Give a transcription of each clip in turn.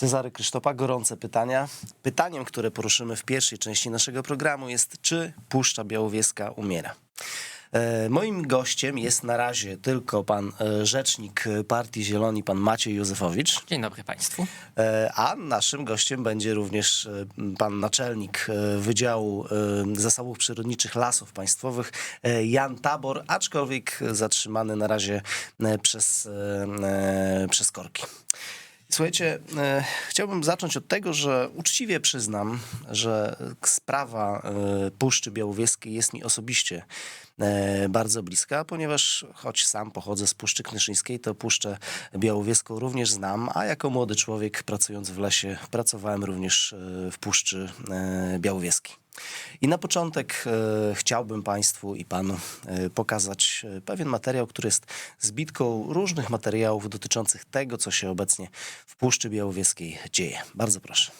Cezary Krzysztopa, gorące pytania. Pytaniem, które poruszymy w pierwszej części naszego programu jest, czy Puszcza Białowieska umiera? E, Moim gościem jest na razie tylko pan e, rzecznik Partii Zieloni, pan Maciej Józefowicz, Dzień dobry Państwu. E, a naszym gościem będzie również pan naczelnik Wydziału Zasobów Przyrodniczych Lasów Państwowych Jan Tabor, aczkolwiek zatrzymany na razie przez, przez korki. Słuchajcie, e, chciałbym zacząć od tego, że uczciwie przyznam, że sprawa e, Puszczy Białowieskiej jest mi osobiście e, bardzo bliska, ponieważ choć sam pochodzę z Puszczy Knyszyńskiej, to Puszczę Białowieską również znam, a jako młody człowiek pracując w lesie pracowałem również e, w Puszczy e, Białowieskiej. I na początek e, chciałbym Państwu i Panu e, pokazać e, pewien materiał, który jest zbitką różnych materiałów dotyczących tego, co się obecnie w Puszczy Białowieskiej dzieje. Bardzo proszę.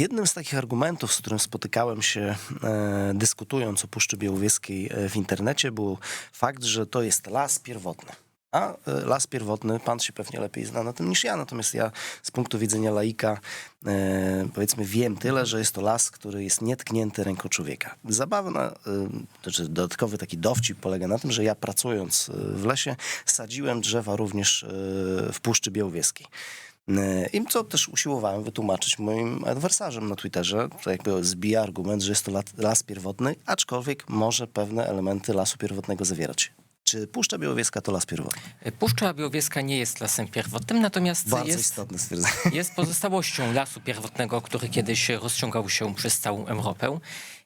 Jednym z takich argumentów, z którym spotykałem się e, dyskutując o Puszczy Białowieskiej e, w internecie, był fakt, że to jest las pierwotny. A e, las pierwotny, pan się pewnie lepiej zna na tym niż ja, natomiast ja z punktu widzenia laika powiedzmy wiem tyle, że jest to las, który jest nietknięty ręką człowieka. Zabawna, znaczy dodatkowy taki dowcip polega na tym, że ja pracując w lesie sadziłem drzewa również w Puszczy Białowieskiej. E, I co też usiłowałem wytłumaczyć moim adwersarzom na Twitterze, to jakby zbija argument, że jest to las pierwotny, aczkolwiek może pewne elementy lasu pierwotnego zawierać. Czy Puszcza Białowieska to las pierwotny? Puszcza Białowieska nie jest lasem pierwotnym, natomiast Bardzo jest, istotne stwierdzenie. jest pozostałością lasu pierwotnego, który kiedyś rozciągał się przez całą Europę.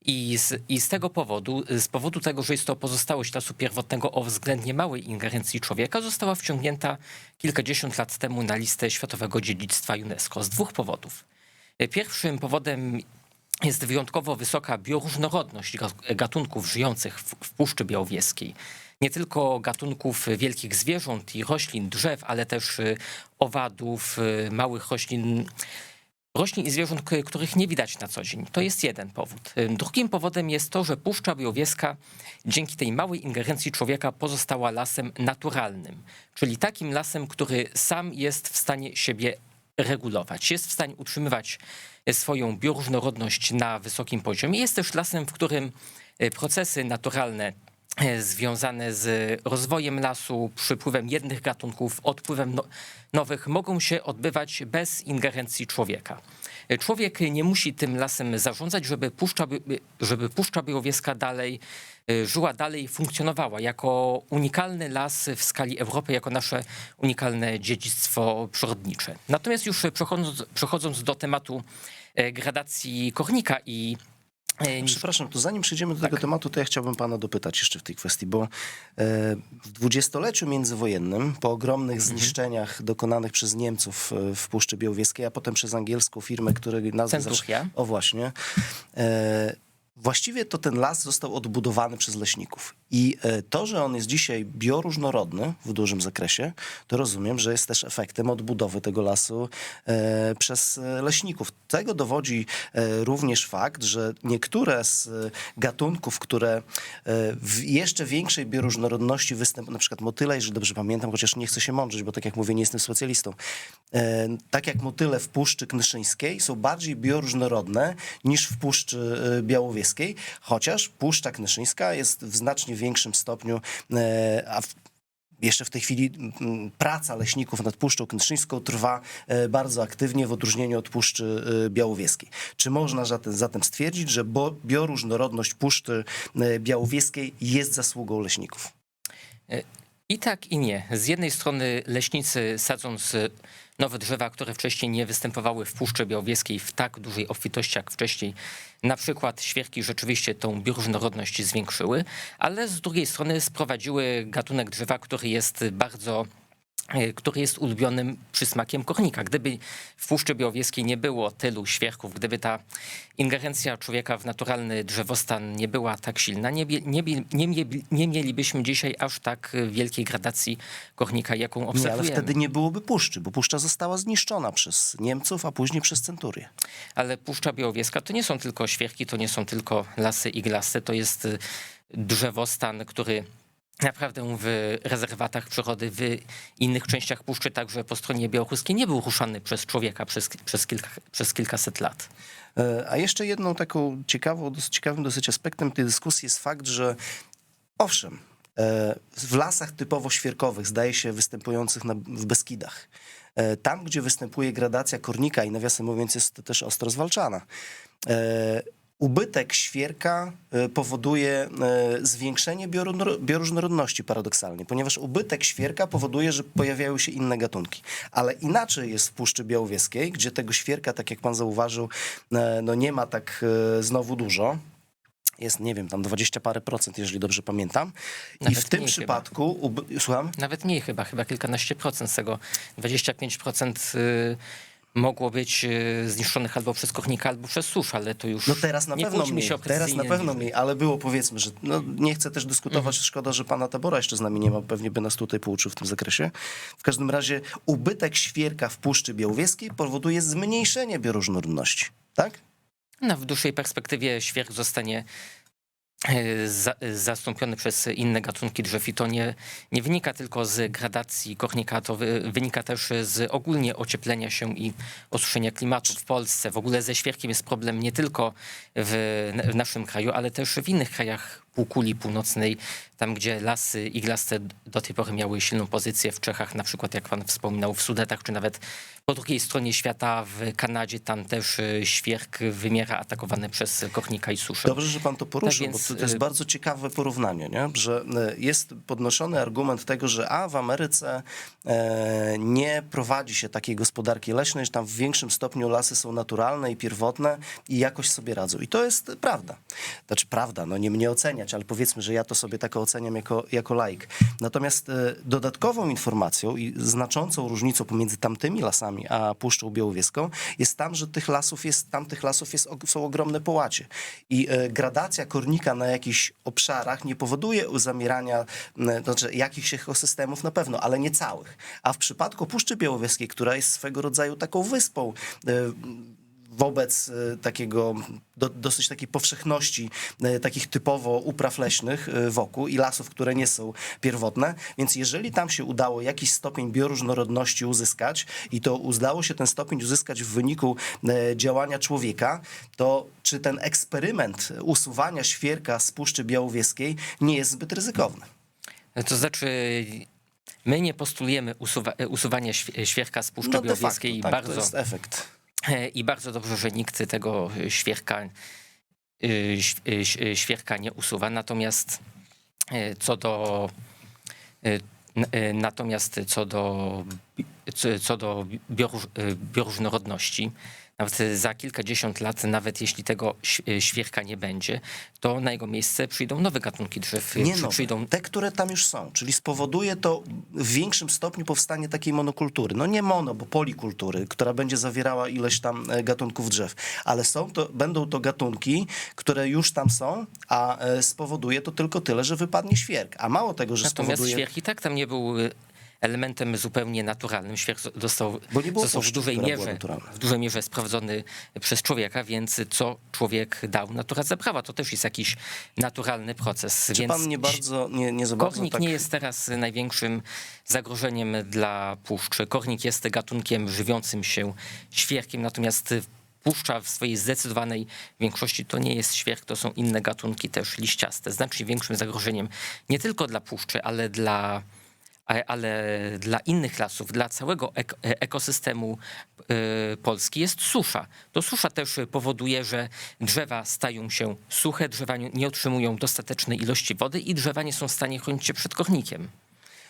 I z, I z tego powodu, z powodu tego, że jest to pozostałość lasu pierwotnego o względnie małej ingerencji człowieka, została wciągnięta kilkadziesiąt lat temu na listę Światowego Dziedzictwa UNESCO z dwóch powodów. Pierwszym powodem jest wyjątkowo wysoka bioróżnorodność ga- gatunków żyjących w, w Puszczy Białowieskiej. Nie tylko gatunków wielkich zwierząt i roślin, drzew, ale też y, owadów, y, małych roślin, roślin i zwierząt, których nie widać na co dzień. To jest jeden powód. Y, Drugim powodem jest to, że Puszcza Białowieska dzięki tej małej ingerencji człowieka pozostała lasem naturalnym, czyli takim lasem, który sam jest w stanie siebie regulować, jest w stanie utrzymywać swoją bioróżnorodność na wysokim poziomie. Jest też lasem, w którym procesy naturalne związane z rozwojem lasu, przypływem jednych gatunków, odpływem no, nowych mogą się odbywać bez ingerencji człowieka. E, Człowiek nie musi tym lasem zarządzać, żeby Puszcza, Bi- żeby Puszcza Białowieska dalej e, żyła, dalej funkcjonowała jako unikalny las w skali Europy, jako nasze unikalne dziedzictwo przyrodnicze. Natomiast już przechodząc, przechodząc do tematu e, gradacji kornika i e, Przepraszam, to zanim przejdziemy do tego tematu, to ja chciałbym pana dopytać jeszcze w tej kwestii, bo e, w dwudziestoleciu międzywojennym, po ogromnych zniszczeniach dokonanych przez Niemców e, w Puszczy Białowieskiej, a potem przez angielską firmę, której nazwę... Centuria. O właśnie. Właściwie to ten las został odbudowany przez leśników. I e, to, że on jest dzisiaj bioróżnorodny w dużym zakresie, to rozumiem, że jest też efektem odbudowy tego lasu e, przez e, leśników. Tego dowodzi również fakt, że niektóre z gatunków, które w jeszcze większej bioróżnorodności występują, na przykład motyle, jeżeli dobrze pamiętam, chociaż nie chcę się mądrzyć, bo tak jak mówię, nie jestem specjalistą, tak jak motyle w Puszczy Knyszyńskiej są bardziej bioróżnorodne niż w Puszczy Białowieskiej. Chociaż Puszcza Knyszyńska jest w znacznie większym stopniu, e, a w, jeszcze w tej chwili praca leśników nad Puszczą Knyszyńską trwa e, bardzo aktywnie w odróżnieniu od Puszczy e, Białowieskiej. Czy można zatem, stwierdzić, że bioróżnorodność Puszczy Białowieskiej jest zasługą leśników? I tak i nie. Z jednej strony leśnicy sadząc nowe drzewa, które wcześniej nie występowały w Puszczy Białowieskiej w tak dużej obfitości jak wcześniej, na przykład świerki rzeczywiście tą bioróżnorodność zwiększyły, ale z drugiej strony sprowadziły gatunek drzewa, który jest bardzo który jest ulubionym przysmakiem kornika. Gdyby w Puszczy Białowieskiej nie było tylu świerków, gdyby ta ingerencja człowieka w naturalny drzewostan nie była tak silna, nie, nie, nie, nie mielibyśmy dzisiaj aż tak wielkiej gradacji kornika, jaką Nie, ale obserwujemy. wtedy nie byłoby Puszczy, bo Puszcza została zniszczona przez Niemców, a później przez Centurię. Ale Puszcza Białowieska to nie są tylko świerki, to nie są tylko lasy iglaste, to jest y, drzewostan, który naprawdę w rezerwatach przyrody, w innych częściach puszczy, także po stronie białoruskiej, nie był ruszany przez człowieka przez, przez, kilka, przez kilkaset lat. E, A jeszcze jedną taką ciekawą, dosyć ciekawym dosyć aspektem tej dyskusji jest fakt, że owszem, e, w lasach typowo świerkowych, zdaje się występujących na, w Beskidach, e, tam gdzie występuje gradacja kornika i nawiasem mówiąc jest to też ostro zwalczana, ubytek świerka e, powoduje e, zwiększenie bioróżno- bioróżnorodności paradoksalnie, ponieważ ubytek świerka powoduje, że pojawiają się inne gatunki. Ale inaczej jest w Puszczy Białowieskiej, gdzie tego świerka, tak jak pan zauważył, e, no nie ma tak znowu dużo. Jest, nie wiem, tam 20 parę procent, jeżeli dobrze pamiętam. I Nawet w tym przypadku, słucham? Nawet mniej chyba, chyba kilkanaście procent z tego. 25% y, mogło być y, zniszczonych albo przez kornika, albo przez susz, ale to już No teraz na nie pewno mniej, się teraz na pewno mniej, ale było powiedzmy, że no, nie chcę też dyskutować, Mhm. szkoda, że pana Tabora jeszcze z nami nie ma, pewnie by nas tutaj pouczył w tym zakresie. W każdym razie ubytek świerka w Puszczy Białowieskiej powoduje zmniejszenie bioróżnorodności, tak? No, w dłuższej perspektywie świerk zostanie e, za, e, zastąpiony przez inne gatunki drzew i to nie, nie wynika tylko z gradacji kornika, to wy, wynika też z ogólnie ocieplenia się i osuszenia klimatu w Polsce. W ogóle ze świerkiem jest problem nie tylko w, w naszym kraju, ale też w innych krajach półkuli północnej, tam gdzie lasy iglaste do tej pory miały silną pozycję w Czechach, na przykład jak pan wspominał w Sudetach, czy nawet po drugiej stronie świata w Kanadzie, tam też e, świerk wymiera atakowany przez kornika i suszę. Dobrze, że pan to poruszył, Tak więc, bo to, jest y- bardzo ciekawe porównanie, nie? że y, jest podnoszony argument tego, że a w Ameryce e, nie prowadzi się takiej gospodarki leśnej, że tam w większym stopniu lasy są naturalne i pierwotne i jakoś sobie radzą. I to jest prawda. Znaczy prawda, no nie mnie oceniać, ale powiedzmy, że ja to sobie tak oceniam jako, jako laik. Natomiast e, dodatkową informacją i znaczącą różnicą pomiędzy tamtymi lasami a Puszczą Białowieską jest tam, że tych lasów jest, tamtych lasów jest, są ogromne połacie. I e, gradacja kornika na jakichś obszarach nie powoduje zamierania znaczy jakichś ekosystemów na pewno, ale nie całych. A w przypadku Puszczy Białowieskiej, która jest swego rodzaju taką wyspą, e, wobec e, takiego do, dosyć takiej powszechności e, takich typowo upraw leśnych e, wokół i lasów, które nie są pierwotne. Więc jeżeli tam się udało jakiś stopień bioróżnorodności uzyskać i to udało się ten stopień uzyskać w wyniku działania człowieka, to czy ten eksperyment usuwania świerka z Puszczy Białowieskiej nie jest zbyt ryzykowny? To znaczy, my nie postulujemy usuwa, usuwania świ- świerka z Puszczy No facto, Białowieskiej i tak, bardzo to jest efekt. I bardzo dobrze, że nikt tego świerka, y, y, y, świerka nie usuwa. Natomiast co do natomiast co do, co- do bioróż, bioróżnorodności, nawet za kilkadziesiąt lat, nawet jeśli tego y, świerka nie będzie, to na jego miejsce przyjdą nowe gatunki drzew. Nie Przy- nowe, przyjdą te, które tam już są, czyli spowoduje to w większym stopniu powstanie takiej monokultury. No nie mono, bo polikultury, która będzie zawierała ileś tam e, gatunków drzew, ale są to, będą to gatunki, które już tam są, a e, spowoduje to tylko tyle, że wypadnie świerk. A mało tego, że Natomiast spowoduje... świerk i tak tam nie był elementem zupełnie naturalnym. Świerk zo- dostał, Bo nie było został w dużej mierze, w dużej mierze sprawdzony przez człowieka, więc co człowiek dał, natura zabrała. To też jest jakiś naturalny proces. Czy więc pan nie bardzo, nie, nie za Kornik tak... nie jest teraz największym zagrożeniem dla puszczy. Kornik jest gatunkiem żywiącym się świerkiem, natomiast puszcza w swojej zdecydowanej większości to nie jest świerk, to są inne gatunki też liściaste. Znacznie większym zagrożeniem nie tylko dla puszczy, ale dla ale- dla innych lasów, dla całego ek- ekosystemu y, Polski jest susza. To susza też powoduje, że drzewa stają się suche, drzewa nie otrzymują dostatecznej ilości wody i drzewa nie są w stanie chronić się przed kornikiem.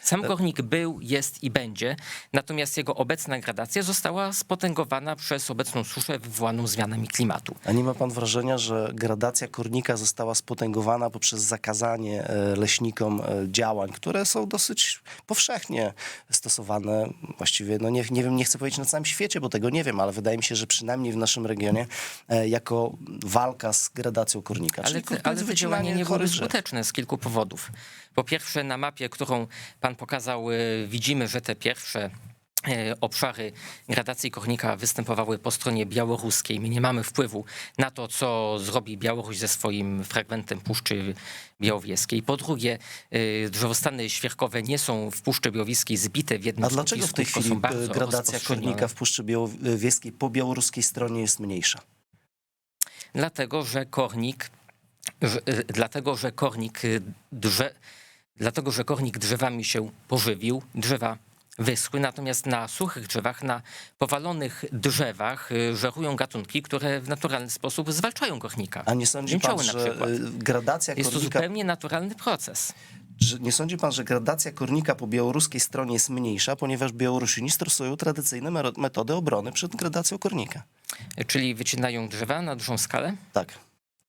Sam kornik był, jest i będzie, natomiast jego obecna gradacja została spotęgowana przez obecną suszę wywołaną zmianami klimatu. A nie ma pan wrażenia, że gradacja kornika została spotęgowana poprzez zakazanie e, leśnikom e, działań, które są dosyć powszechnie stosowane właściwie, no nie, nie wiem, nie chcę powiedzieć na całym świecie, bo tego nie wiem, ale wydaje mi się, że przynajmniej w naszym regionie e, jako walka z gradacją kornika. Ale te, ale te działania nie były skuteczne z kilku powodów. Po pierwsze, na mapie, którą pan pokazał, y, widzimy, że te pierwsze y, obszary gradacji kornika występowały po stronie białoruskiej. My nie mamy wpływu na to, co zrobi Białoruś ze swoim fragmentem Puszczy Białowieskiej. Po drugie, y, drzewostany świerkowe nie są w Puszczy Białowieskiej zbite w jednym A dlaczego w tej chwili e, gradacja kornika w Puszczy Białowieskiej po białoruskiej stronie jest mniejsza? Dlatego, że kornik, dlatego, że kornik drze, dlatego, że kornik drzewami się pożywił, drzewa wyschły, natomiast na suchych drzewach, na powalonych drzewach y, żerują gatunki, które w naturalny sposób zwalczają kornika. A nie sądzi pan, że e, gradacja Jest to kornika zupełnie naturalny proces. że nie sądzi pan, że gradacja kornika po białoruskiej stronie jest mniejsza, ponieważ Białorusini stosują tradycyjne metody obrony przed gradacją kornika? Czyli wycinają drzewa na dużą skalę. Tak.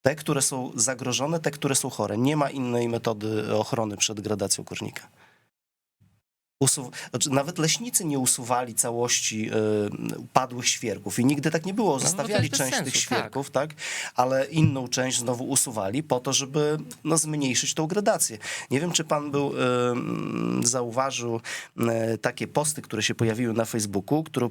Te, które są zagrożone, te, które są chore. Nie ma innej metody ochrony przed gradacją kornika. Usu... Znaczy, nawet leśnicy nie usuwali całości y, upadłych świerków i nigdy tak nie było. bo to Zostawiali bez część sensu, tych świerków, tak. ale inną część znowu usuwali po to, żeby no, zmniejszyć tą gradację. Nie wiem, czy pan był, y, zauważył y, takie posty, które się pojawiły na Facebooku, które,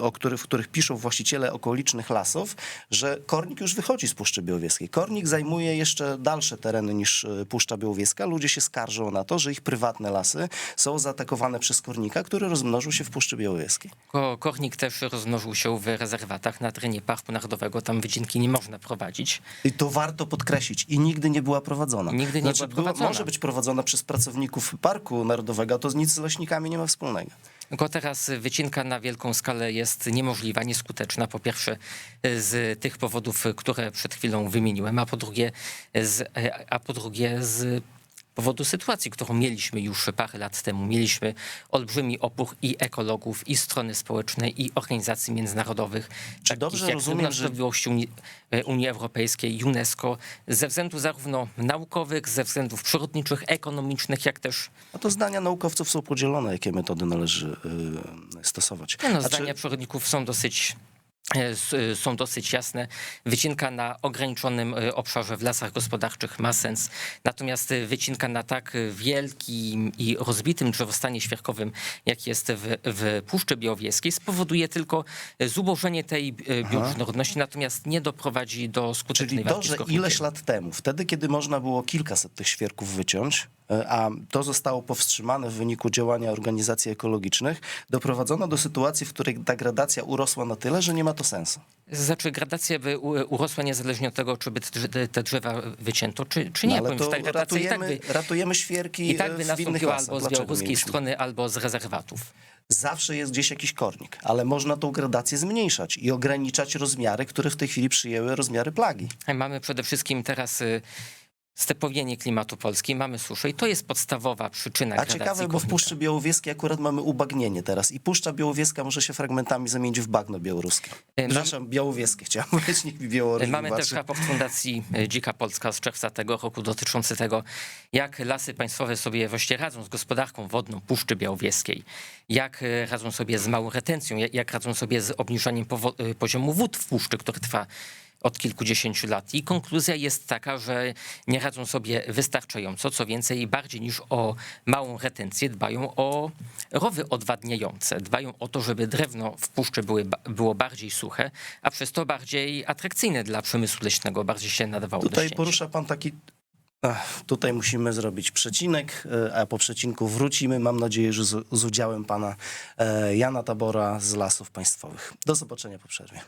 o których, w których piszą właściciele okolicznych lasów, że kornik już wychodzi z Puszczy Białowieskiej. Kornik zajmuje jeszcze dalsze tereny niż y, Puszcza Białowieska. Ludzie się skarżą na to, że ich prywatne lasy są zaatakowane przez kornika, który rozmnożył się w Puszczy Białowieskiej. Ko- Kornik też rozmnożył się w rezerwatach na terenie Parku Narodowego. Tam wycinki nie można prowadzić. I to warto podkreślić. I nigdy nie była prowadzona. Nigdy nie była prowadzona. może być prowadzona przez pracowników Parku Narodowego, a to nic z leśnikami nie ma wspólnego. Tylko teraz wycinka na wielką skalę jest niemożliwa, nieskuteczna. Po pierwsze z tych powodów, które przed chwilą wymieniłem, a po drugie z, a po drugie z powodu sytuacji, którą mieliśmy już parę lat temu. Mieliśmy olbrzymi opór i ekologów, i strony społecznej, i organizacji międzynarodowych, Czy dobrze jak rozumiem, że- Unii, Unii Europejskiej, UNESCO, ze względów zarówno naukowych, ze względów przyrodniczych, ekonomicznych, jak też A to zdania naukowców są podzielone, jakie metody należy y, stosować. No, A czy- zdania przyrodników są dosyć są dosyć jasne. Wycinka na ograniczonym e, obszarze w lasach gospodarczych ma sens. Natomiast e, wycinka na tak e, wielkim i rozbitym drzewostanie świerkowym, jak jest w, w Puszczy Białowieskiej, spowoduje tylko e, zubożenie tej e, bioróżnorodności, natomiast nie doprowadzi do skutecznej Czyli to, że ileś lat temu, wtedy kiedy można było kilkaset tych świerków wyciąć, a to zostało powstrzymane w wyniku działania organizacji ekologicznych, doprowadzono do sytuacji, w której ta gradacja urosła na tyle, że nie ma to sensu. Znaczy gradacja by urosła niezależnie od tego, czy by te drze- te drzewa wycięto, czy, czy No, nie. ale Powiem, to że ta gradacja i tak ratujemy, by ratujemy świerki I tak by w innych lasach. albo z białoruskiej strony, albo z rezerwatów. Zawsze jest gdzieś jakiś kornik, ale można tą gradację zmniejszać i ograniczać rozmiary, które w tej chwili przyjęły rozmiary plagi. Mamy przede wszystkim teraz y, stepowienie klimatu Polski, mamy suszę i to jest podstawowa przyczyna A ciekawe, bo w. Puszczy Białowieskiej akurat mamy ubagnienie teraz i Puszcza Białowieska może się fragmentami zamienić w bagno białoruskie. E, Przepraszam, białowieskie chciałem powiedzieć, nikt mi Białoruś Mamy wybaczy. też raport Fundacji y, Dzika Polska z czerwca tego roku dotyczący tego, jak lasy państwowe sobie właściwie radzą z gospodarką wodną Puszczy Białowieskiej, jak radzą sobie z małą retencją, jak- radzą sobie z obniżaniem poziomu wód w puszczy, który trwa od kilkudziesięciu lat. I konkluzja jest taka, że nie radzą sobie wystarczająco, co więcej, bardziej niż o małą retencję, dbają o rowy odwadniające. Dbają o to, żeby drewno w puszczy były, było bardziej suche, a przez to bardziej atrakcyjne dla przemysłu leśnego, bardziej się nadawało do Tutaj ścięcia. porusza pan taki... Ach, tutaj musimy zrobić przecinek, e, a po przecinku wrócimy, mam nadzieję, że z, z udziałem pana e, Jana Tabora z Lasów Państwowych. Do zobaczenia po przerwie.